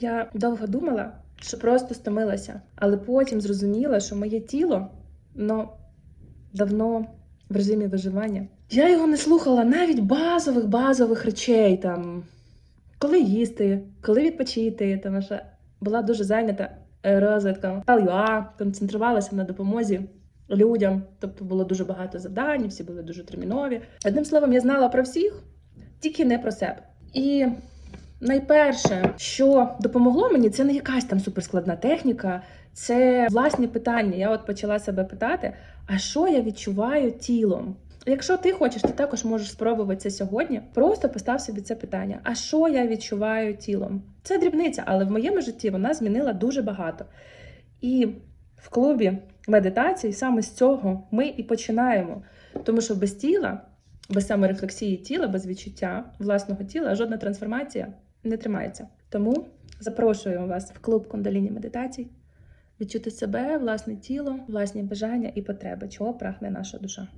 Я довго думала, що просто стомилася, але потім зрозуміла, що моє тіло ну, давно в режимі виживання. Я його не слухала навіть базових базових речей, там коли їсти, коли відпочити, тому що була дуже зайнята е, розвитком ЮА, концентрувалася на допомозі людям. Тобто було дуже багато завдань, всі були дуже термінові. Одним словом, я знала про всіх, тільки не про себе. І найперше, що допомогло мені, це не якась там суперскладна техніка, це власні питання. Я от почала себе питати: а що я відчуваю тілом? Якщо ти хочеш, ти також можеш спробувати це сьогодні. Просто постав собі це питання: а що я відчуваю тілом? Це дрібниця, але в моєму житті вона змінила дуже багато. І в клубі медитації саме з цього ми і починаємо. Тому що без тіла, без саморефлексії тіла, без відчуття власного тіла, жодна трансформація не тримається. Тому запрошуємо вас в клуб кундаліні медитацій відчути себе, власне тіло, власні бажання і потреби, чого прагне наша душа.